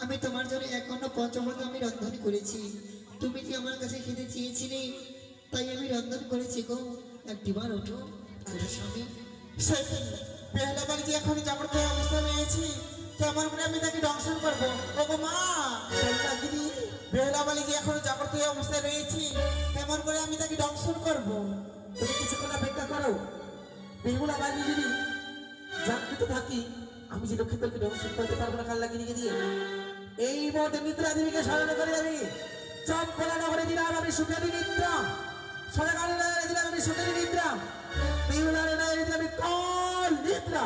আমি তোমার জন্য এখনও পঞ্চমত আমি রন্ধন করেছি। তুমি যে আমার কাছে খেতে চেয়েছিলে, তাই আমি রন্ধন করেছি গো। একটিবার ওঠো ওঠো স্বামী। আমি তাকে করব। তুমি থাকি আমি যে লক্ষ্মীদেরকে দংশন করতে পারব না কাল্লা গিরিকে দিয়ে এই মুহূর্তে নিদ্রা দেবীকে স্মরণ করে আমি। চম্পলা নগরে দিলাম আমি সুখেরই নিদ্রা নয় দিলাম আমি সুখেরই নিদ্রা নয় দিলাম আমি কল নিদ্রা